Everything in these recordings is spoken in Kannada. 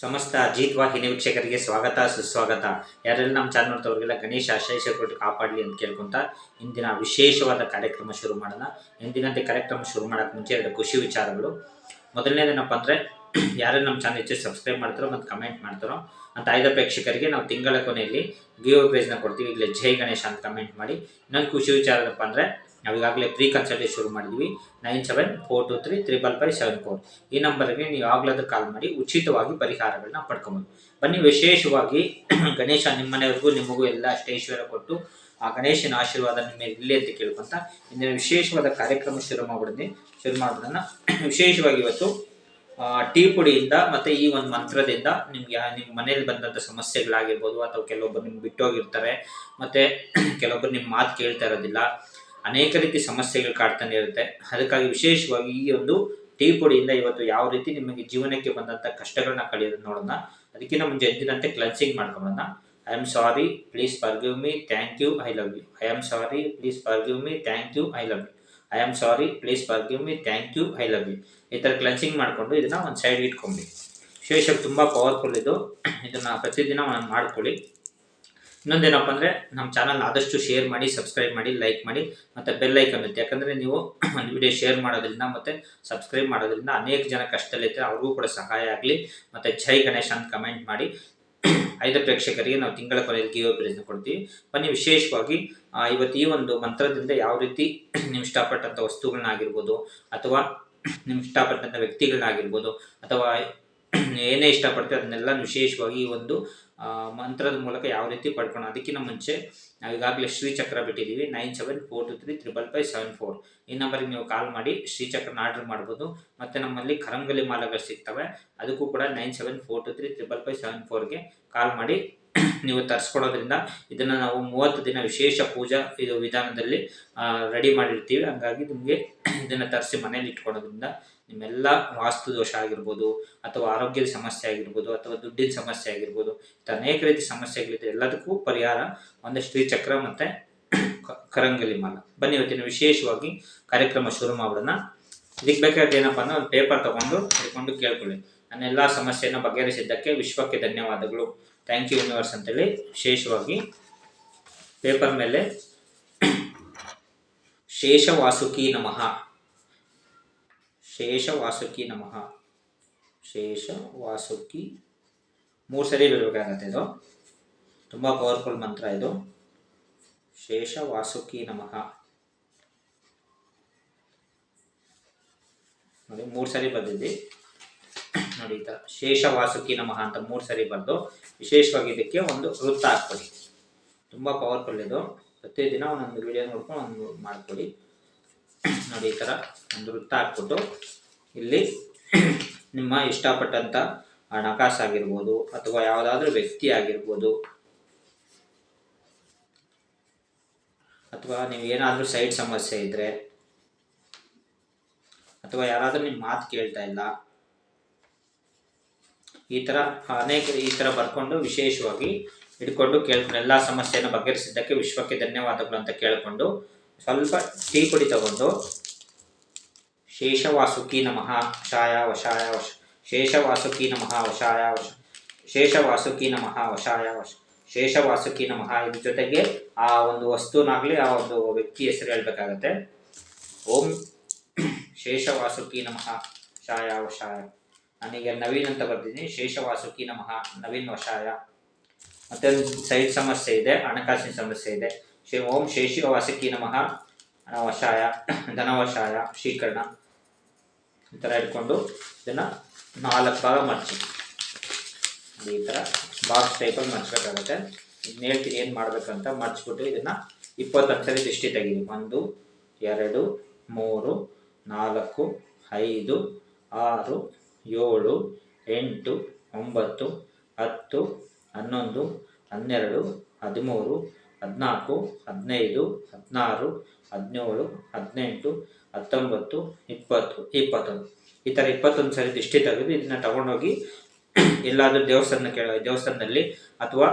ಸಮಸ್ತ ಅಜಿತ್ ವಾಹಿನಿ ವೀಕ್ಷಕರಿಗೆ ಸ್ವಾಗತ, ಸುಸ್ವಾಗತ. ಯಾರೆಲ್ಲ ನಮ್ಮ ಚಾನಲ್ ನೋಡ್ತವ್ರಿಗೆಲ್ಲ ಗಣೇಶ ಆಶಯ ಕೊಟ್ಟು ಕಾಪಾಡಲಿ ಅಂತ ಕೇಳ್ಕೊಂತ ಇಂದಿನ ವಿಶೇಷವಾದ ಕಾರ್ಯಕ್ರಮ ಶುರು ಮಾಡೋಣ. ಇಂದಿನಂತೆ ಕಾರ್ಯಕ್ರಮ ಶುರು ಮಾಡೋಕೆ ಮುಂಚೆ ಎರಡು ಖುಷಿ ವಿಚಾರಗಳು. ಮೊದಲನೇದೇನಪ್ಪ ಅಂದರೆ, ಯಾರೆಲ್ಲ ನಮ್ಮ ಚಾನಲ್ ಹೆಚ್ಚು ಸಬ್ಸ್ಕ್ರೈಬ್ ಮಾಡ್ತಾರೋ ಮತ್ತು ಕಮೆಂಟ್ ಮಾಡ್ತಾರೋ ಅಂತ ಆಯ್ದ ಪ್ರೇಕ್ಷಕರಿಗೆ ನಾವು ತಿಂಗಳ ಕೊನೆಯಲ್ಲಿ ಗಿವ್ ಪ್ರೈಸ್ನ ಕೊಡ್ತೀವಿ. ಇಲ್ಲೇ ಜೈ ಗಣೇಶ ಅಂತ ಕಮೆಂಟ್ ಮಾಡಿ. ಇನ್ನೊಂದು ಖುಷಿ ವಿಚಾರ ಏನಪ್ಪ ಅಂದರೆ ನಾವು ಈಗಾಗಲೇ ಪ್ರೀ ಕನ್ಸಲ್ಟೇಷನ್ ಶುರು ಮಾಡಿದ್ವಿ. Nine seven four two three triple five seven four ಈ ನಂಬರ್ಗೆ ನೀವು ಆಗ್ಲಾದ್ರೆ ಕಾಲ್ ಮಾಡಿ ಉಚಿತವಾಗಿ ಪರಿಹಾರಗಳನ್ನ ಪಡ್ಕೊಬೋದು. ಬನ್ನಿ ವಿಶೇಷವಾಗಿ ಗಣೇಶ ನಿಮ್ಮ ಮನೆಯವ್ರಿಗೂ ನಿಮಗೂ ಎಲ್ಲ ಅಷ್ಟೇ ಐಶ್ವರ್ಯ ಕೊಟ್ಟು ಆ ಗಣೇಶನ ಆಶೀರ್ವಾದ ನಿಮ್ಮ ಇರಲಿ ಅಂತ ಕೇಳ್ಕೊಂತ ಇಂದಿನ ವಿಶೇಷವಾದ ಕಾರ್ಯಕ್ರಮ ಶುರು ಮಾಡ್ಬಿಡ್ತೀನಿ. ಶುರು ಮಾಡೋದನ್ನು ವಿಶೇಷವಾಗಿ ಇವತ್ತು ಟೀ ಪುಡಿಯಿಂದ ಮತ್ತೆ ಈ ಒಂದು ಮಂತ್ರದಿಂದ ನಿಮ್ಗೆ ನಿಮ್ಮ ಮನೇಲಿ ಬಂದಂಥ ಸಮಸ್ಯೆಗಳಾಗಿರ್ಬೋದು ಅಥವಾ ಕೆಲವೊಬ್ಬರು ನಿಮ್ಗೆ ಬಿಟ್ಟೋಗಿರ್ತಾರೆ, ಮತ್ತೆ ಕೆಲವೊಬ್ಬರು ನಿಮ್ಮ ಮಾತು ಕೇಳ್ತಾ ಇರೋದಿಲ್ಲ. ಅನೇಕ ರೀತಿ ಸಮಸ್ಯೆಗಳು ಕಾಡ್ತಾನೆ ಇರುತ್ತೆ. ಅದಕ್ಕಾಗಿ ವಿಶೇಷವಾಗಿ ಈ ಒಂದು ಟೀ ಪುಡಿಯಿಂದ ಇವತ್ತು ಯಾವ ರೀತಿ ನಿಮಗೆ ಜೀವನಕ್ಕೆ ಬಂದಂಥ ಕಷ್ಟಗಳನ್ನ ಕಳೆಯೋದು ನೋಡೋಣ. ಅದಕ್ಕಿಂತ ಮುಂಚೆ ಎಂದಿನಂತೆ ಕ್ಲನ್ಸಿಂಗ್ ಮಾಡ್ಕೊಳ್ಳೋಣ I am sorry please forgive me thank you I love you I am sorry please forgive me thank you I love you I am sorry please forgive me thank you I love you ಈ ಥರ ಕ್ಲನ್ಸಿಂಗ್ ಮಾಡಿಕೊಂಡು ಇದನ್ನು ಒಂದು ಸೈಡ್ ಇಟ್ಕೊಂಡಿ. ವಿಶೇಷ ತುಂಬ ಪವರ್ಫುಲ್ ಇದು. ಇದನ್ನು ಪ್ರತಿದಿನ ಮಾಡ್ಕೊಳ್ಳಿ. ಇನ್ನೊಂದೇನಪ್ಪ ಅಂದರೆ ನಮ್ಮ ಚಾನಲ್ ಆದಷ್ಟು ಶೇರ್ ಮಾಡಿ ಸಬ್ಸ್ಕ್ರೈಬ್ ಮಾಡಿ ಲೈಕ್ ಮಾಡಿ, ಮತ್ತು ಬೆಲ್ ಐಕನ್ ಇರುತ್ತೆ. ಯಾಕಂದರೆ ನೀವು ಒಂದು ವಿಡಿಯೋ ಶೇರ್ ಮಾಡೋದ್ರಿಂದ ಮತ್ತು ಸಬ್ಸ್ಕ್ರೈಬ್ ಮಾಡೋದ್ರಿಂದ ಅನೇಕ ಜನ ಕಷ್ಟದಲ್ಲಿರ್ತಾರೆ. ಅವ್ರಿಗೂ ಕೂಡ ಸಹಾಯ ಆಗಲಿ. ಮತ್ತು ಜೈ ಗಣೇಶ್ ಅಂತ ಕಮೆಂಟ್ ಮಾಡಿ. ಐದು ಪ್ರೇಕ್ಷಕರಿಗೆ ನಾವು ತಿಂಗಳ ಕೊನೆಯಲ್ಲಿ ಕಿವಿ ಪ್ರಯತ್ನ ಕೊಡ್ತೀವಿ. ಬನ್ನಿ ವಿಶೇಷವಾಗಿ ಇವತ್ತು ಈ ಒಂದು ಮಂತ್ರದಿಂದ ಯಾವ ರೀತಿ ನಿಮ್ಗೆ ಇಷ್ಟಪಟ್ಟಂಥ ವಸ್ತುಗಳನ್ನಾಗಿರ್ಬೋದು ಅಥವಾ ನಿಮ್ಗೆ ಇಷ್ಟಪಟ್ಟಂಥ ವ್ಯಕ್ತಿಗಳನ್ನಾಗಿರ್ಬೋದು ಅಥವಾ ಏನೇ ಇಷ್ಟಪಡ್ತೀವಿ ಅದನ್ನೆಲ್ಲ ವಿಶೇಷವಾಗಿ ಈ ಒಂದು ಮಂತ್ರದ ಮೂಲಕ ಯಾವ ರೀತಿ ಪಡ್ಕೊಳ್ಳೋಣ? ಅದಕ್ಕಿಂತ ಮುಂಚೆ ನಾವು ಈಗಾಗಲೇ ಶ್ರೀಚಕ್ರ ಬಿಟ್ಟಿದ್ದೀವಿ. Nine seven four two three triple five seven four. ಈ ನಂಬರಿಗೆ ನೀವು ಕಾಲ್ ಮಾಡಿ, ಶ್ರೀಚಕ್ರನ ಆರ್ಡರ್ ಮಾಡ್ಬೋದು. ಮತ್ತು ನಮ್ಮಲ್ಲಿ ಕರಂಗಲಿ ಮಾಲಗಳು ಸಿಗ್ತವೆ. ಅದಕ್ಕೂ ಕೂಡ nine seven four two three triple five seven ಫೋರ್ಗೆ call ಮಾಡಿ. ನೀವು ತರಿಸ್ಕೊಡೋದ್ರಿಂದ ಇದನ್ನು ನಾವು ಮೂವತ್ತು ದಿನ ವಿಶೇಷ ಪೂಜಾ ಇದು ವಿಧಾನದಲ್ಲಿ ರೆಡಿ ಮಾಡಿರ್ತೀವಿ. ಹಂಗಾಗಿ ನಿಮಗೆ ಇದನ್ನು ತರಿಸಿ ಮನೇಲಿ ಇಟ್ಕೊಳೋದ್ರಿಂದ ನಿಮ್ಮೆಲ್ಲ ವಾಸ್ತು ದೋಷ ಆಗಿರ್ಬೋದು, ಅಥವಾ ಆರೋಗ್ಯದ ಸಮಸ್ಯೆ ಆಗಿರ್ಬೋದು, ಅಥವಾ ದುಡ್ಡಿನ ಸಮಸ್ಯೆ ಆಗಿರ್ಬೋದು ಅನೇಕ ರೀತಿ ಸಮಸ್ಯೆಗಳಿದೆ ಎಲ್ಲದಕ್ಕೂ ಪರಿಹಾರ ಒಂದು ಶ್ರೀಚಕ್ರ ಮತ್ತು ಕರಂಗಲಿ ಮಾಲ. ಬನ್ನಿ ಇವತ್ತಿನ ವಿಶೇಷವಾಗಿ ಕಾರ್ಯಕ್ರಮ ಶುರು ಮಾಡೋಣ. ಇದಕ್ಕೆ ಬೇಕಾದ ಏನಪ್ಪ ಅಂದ್ರೆ ಒಂದು ಪೇಪರ್ ತಗೊಂಡು ಹಿಡ್ಕೊಂಡು ಕೇಳ್ಕೊಳ್ಳಿ. ನನ್ನ ಎಲ್ಲ ಸಮಸ್ಯೆಯನ್ನು ಬಗೆಹರಿಸಿದ್ದಕ್ಕೆ ವಿಶ್ವಕ್ಕೆ ಧನ್ಯವಾದಗಳು. ಥ್ಯಾಂಕ್ ಯು ಯೂನಿವರ್ಸ್ ಅಂತೇಳಿ ವಿಶೇಷವಾಗಿ ಪೇಪರ್ ಮೇಲೆ ಶೇಷವಾಸುಕಿ ನಮಃ. ಶೇಷವಾಸುಕಿ ನಮಃ. ಶೇಷ ವಾಸುಕಿ ಮೂರು ಸರಿ ಬರಬೇಕಾಗತ್ತೆ ಇದು. ತುಂಬ ಪವರ್ಫುಲ್ ಮಂತ್ರ ಇದು. ಶೇಷ ವಾಸುಕಿ ನಮಃ. ನೋಡಿ, ಮೂರು ಸರಿ ಬಂದಿದ್ದಿ ನೋಡಿ ಶೇಷ ವಾಸುಕಿ ನಮಃ ಅಂತ ಮೂರು ಸರಿ ಬರೆದು ವಿಶೇಷವಾಗಿ ಇದಕ್ಕೆ ಒಂದು ವೃತ್ತ ಹಾಕ್ಕೊಳ್ಳಿ. ತುಂಬ ಪವರ್ಫುಲ್ ಇದು. ಪ್ರತಿದಿನ ಒಂದೊಂದು ವಿಡಿಯೋ ನೋಡ್ಕೊಂಡು ಒಂದು ಮಾಡ್ಕೊಳ್ಳಿ. ನೋಡಿ, ಈ ಥರ ಒಂದು ವೃತ್ತ ಹಾಕ್ಬಿಟ್ಟು ಇಲ್ಲಿ ನಿಮ್ಮ ಇಷ್ಟಪಟ್ಟಂಥ ಹಣಕಾಸು ಆಗಿರ್ಬೋದು ಅಥವಾ ಯಾವುದಾದ್ರೂ ವ್ಯಕ್ತಿ ಆಗಿರ್ಬೋದು ಅಥವಾ ನೀವು ಏನಾದರೂ ಸೈಡ್ ಸಮಸ್ಯೆ ಇದ್ದರೆ ಅಥವಾ ಯಾರಾದರೂ ನಿಮ್ಮ ಮಾತು ಕೇಳ್ತಾ ಇಲ್ಲ ಈ ಥರ ಅನೇಕ ಈ ಥರ ಬರ್ಕೊಂಡು ವಿಶೇಷವಾಗಿ ಇಟ್ಕೊಂಡು ಕೇಳ್ಕೊಂಡು ಎಲ್ಲ ಸಮಸ್ಯೆಯನ್ನು ಬಗೆಹರಿಸಿದ್ದಕ್ಕೆ ವಿಶ್ವಕ್ಕೆ ಧನ್ಯವಾದಗಳು ಅಂತ ಕೇಳಿಕೊಂಡು ಸ್ವಲ್ಪ ಟೀ ಪುಡಿ ತಗೊಂಡು ಶೇಷವಾಸುಕಿ ನಮಃ ವಶಾಯ ವಶಾಯ ವಶ, ಶೇಷವಾಸುಕಿ ನಮಃ ವಶಾಯ ವಶ, ಶೇಷವಾಸುಕಿ ನಮಃ ವಶಾಯ ವಶ, ಶೇಷವಾಸುಕಿ ನಮಃ ಇದ್ರ ಜೊತೆಗೆ ಆ ಒಂದು ವಸ್ತುನಾಗಲಿ ಆ ಒಂದು ವ್ಯಕ್ತಿ ಹೆಸರು ಹೇಳ್ಬೇಕಾಗತ್ತೆ. ಓಂ ಶೇಷವಾಸುಕಿ ನಮಃ ಶಾಯ ವಶಾಯ. ನಾನೀಗ ನವೀನ್ ಅಂತ ಬರ್ತಿದ್ದೀನಿ ಶೇಷವಾಸುಕಿ ನಮಃ. ನವೀನ್ ವಶಾಯ. ಮತ್ತೆ ಸೈಡ್ ಸಮಸ್ಯೆ ಇದೆ. ಹಣಕಾಸಿನ ಸಮಸ್ಯೆ ಇದೆ. ಶ್ರೀ ಓಂ ಶೇಷಿ ವಾಸುಕಿ ನಮಃ. ವಶಾಯ ಧನವಶಾಯ. ಶೀಕರಣ ಈ ಥರ ಇಟ್ಕೊಂಡು ಇದನ್ನು ನಾಲ್ಕು ಭಾಗ ಮರ್ಚಿ. ಈ ಥರ ಬಾಕ್ಸ್ ಟೈಪಲ್ಲಿ ಮರ್ಚ್ಬೇಕಾಗತ್ತೆ. ಇದನ್ನ ಹೇಳ್ತೀನಿ ಏನು ಮಾಡ್ಬೇಕಂತ ಮರ್ಚ್ಬಿಟ್ಟು ಇದನ್ನು ಇಪ್ಪತ್ತೊಂದು ಸರಿ ದೃಷ್ಟಿ ತೆಗೀರಿ. ಒಂದು, ಎರಡು, ಮೂರು, ನಾಲ್ಕು, ಐದು, ಆರು ಏಳು, ಎಂಟು, ಒಂಬತ್ತು, ಹತ್ತು, ಹನ್ನೊಂದು, ಹನ್ನೆರಡು, ಹದಿಮೂರು, ಹದಿನಾಲ್ಕು, ಹದಿನೈದು, ಹದಿನಾರು, ಹದಿನೇಳು, ಹದಿನೆಂಟು, ಹತ್ತೊಂಬತ್ತು, ಇಪ್ಪತ್ತು, ಇಪ್ಪತ್ತೊಂದು. ಈ ಥರ ಇಪ್ಪತ್ತೊಂದು ಸರಿ ದಿಷ್ಟಿ ತೆಗೆದು ಇದನ್ನ ತಗೊಂಡೋಗಿ ಎಲ್ಲಾದರೂ ದೇವಸ್ಥಾನ ಕೇಳ, ದೇವಸ್ಥಾನದಲ್ಲಿ ಅಥವಾ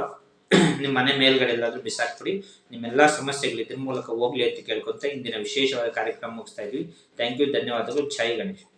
ನಿಮ್ಮ ಮನೆ ಮೇಲ್ಗಡೆ ಎಲ್ಲಾದರೂ ಬಿಸಾಕ್ಬಿಡಿ. ನಿಮ್ಮೆಲ್ಲ ಸಮಸ್ಯೆಗಳು ಇದ್ರ ಮೂಲಕ ಹೋಗ್ಲಿ ಅಂತ ಕೇಳ್ಕೊತ ಇಂದಿನ ವಿಶೇಷವಾದ ಕಾರ್ಯಕ್ರಮ ಮುಗಿಸ್ತಾ ಇದ್ವಿ. ಥ್ಯಾಂಕ್ ಯು ಧನ್ಯವಾದಗಳು. ಜೈ ಗಣೇಶ್.